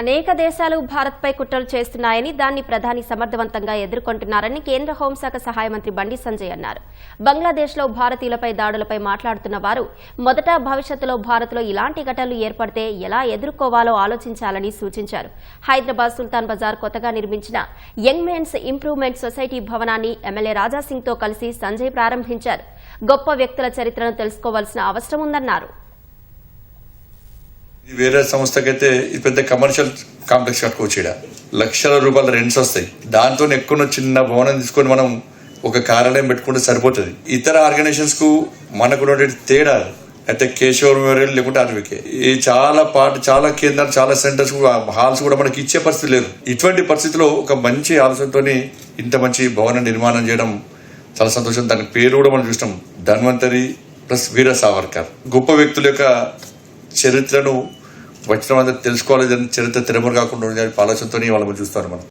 అనేక దేశాలు భారత్పై కుట్రలు చేస్తున్నాయని దాన్ని ప్రధాని సమర్థవంతంగా ఎదుర్కొంటున్నారని కేంద్ర హోంశాఖ సహాయ మంత్రి బండి సంజయ్ అన్నారు. బంగ్లాదేశ్లో భారతీయులపై దాడులపై మాట్లాడుతున్న వారు మొదట భవిష్యత్తులో భారత్లో ఇలాంటి ఘటనలు ఏర్పడితే ఎలా ఎదుర్కోవాలో ఆలోచించాలని సూచించారు. హైదరాబాద్ సుల్తాన్ బజార్ కొత్తగా నిర్మించిన యంగ్ మెన్స్ ఇంప్రూవ్మెంట్ సొసైటీ భవనాన్ని ఎమ్మెల్యే రాజాసింగ్తో కలిసి సంజయ్ ప్రారంభించారు. గొప్ప వ్యక్తుల చరిత్రను తెలుసుకోవాల్సిన అవసరం ఉందన్నారు. వేరే సంస్థకైతే ఇది పెద్ద కమర్షియల్ కాంప్లెక్స్ కట్టుకోవచ్చు ఇక్కడ లక్షల రూపాయల రెంట్స్ వస్తాయి. దాంతో ఎక్కువ చిన్న భవనం తీసుకొని మనం ఒక కార్యాలయం పెట్టుకుంటే సరిపోతుంది. ఇతర ఆర్గనైజేషన్స్కు మనకు ఉన్నటువంటి తేడా అయితే కేశవ మెమోరియల్ లేకుంటే ఆర్వికే. ఈ చాలా పాట చాలా కేంద్రాలు చాలా సెంటర్స్ హాల్స్ కూడా మనకి ఇచ్చే పరిస్థితి లేదు. ఇటువంటి పరిస్థితిలో ఒక మంచి ఆలోచనతోని ఇంత మంచి భవన నిర్మాణం చేయడం చాలా సంతోషం. దాని పేరు కూడా మనం చూసినాం. ధన్వంతరి ప్లస్ వీర సావర్కర్. గొప్ప వ్యక్తుల యొక్క చరిత్రను వచ్చిన వాళ్ళందరూ తెలుసుకోవాలి చరిత్ర తిరమరు కాకుండా ఉండాలి ఆలోచనతోనే వాళ్ళని చూస్తారు మనం.